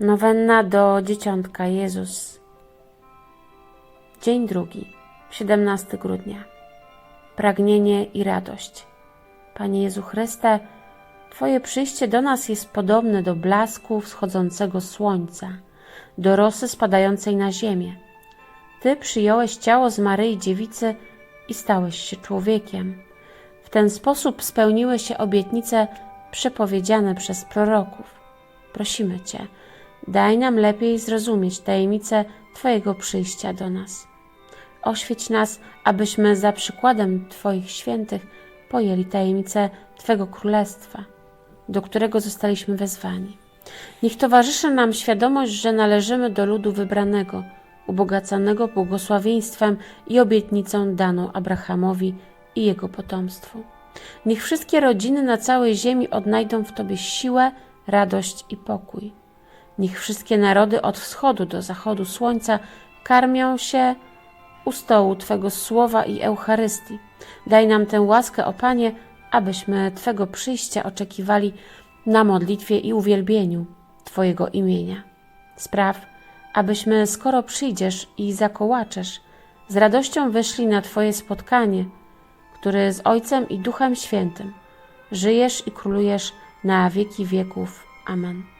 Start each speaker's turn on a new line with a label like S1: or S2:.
S1: Nowenna do Dzieciątka Jezus. Dzień drugi, 17 grudnia. Pragnienie i radość. Panie Jezu Chryste, Twoje przyjście do nas jest podobne do blasku wschodzącego słońca, do rosy spadającej na ziemię. Ty przyjąłeś ciało z Maryi Dziewicy i stałeś się człowiekiem. W ten sposób spełniły się obietnice przepowiedziane przez proroków. Prosimy Cię, daj nam lepiej zrozumieć tajemnicę Twojego przyjścia do nas. Oświeć nas, abyśmy za przykładem Twoich świętych pojęli tajemnicę Twego Królestwa, do którego zostaliśmy wezwani. Niech towarzyszy nam świadomość, że należymy do ludu wybranego, ubogacanego błogosławieństwem i obietnicą daną Abrahamowi i jego potomstwu. Niech wszystkie rodziny na całej ziemi odnajdą w Tobie siłę, radość i pokój. Niech wszystkie narody od wschodu do zachodu słońca karmią się u stołu Twego słowa i Eucharystii. Daj nam tę łaskę, o Panie, abyśmy Twego przyjścia oczekiwali na modlitwie i uwielbieniu Twojego imienia. Spraw, abyśmy skoro przyjdziesz i zakołaczesz, z radością wyszli na Twoje spotkanie, który z Ojcem i Duchem Świętym żyjesz i królujesz na wieki wieków. Amen.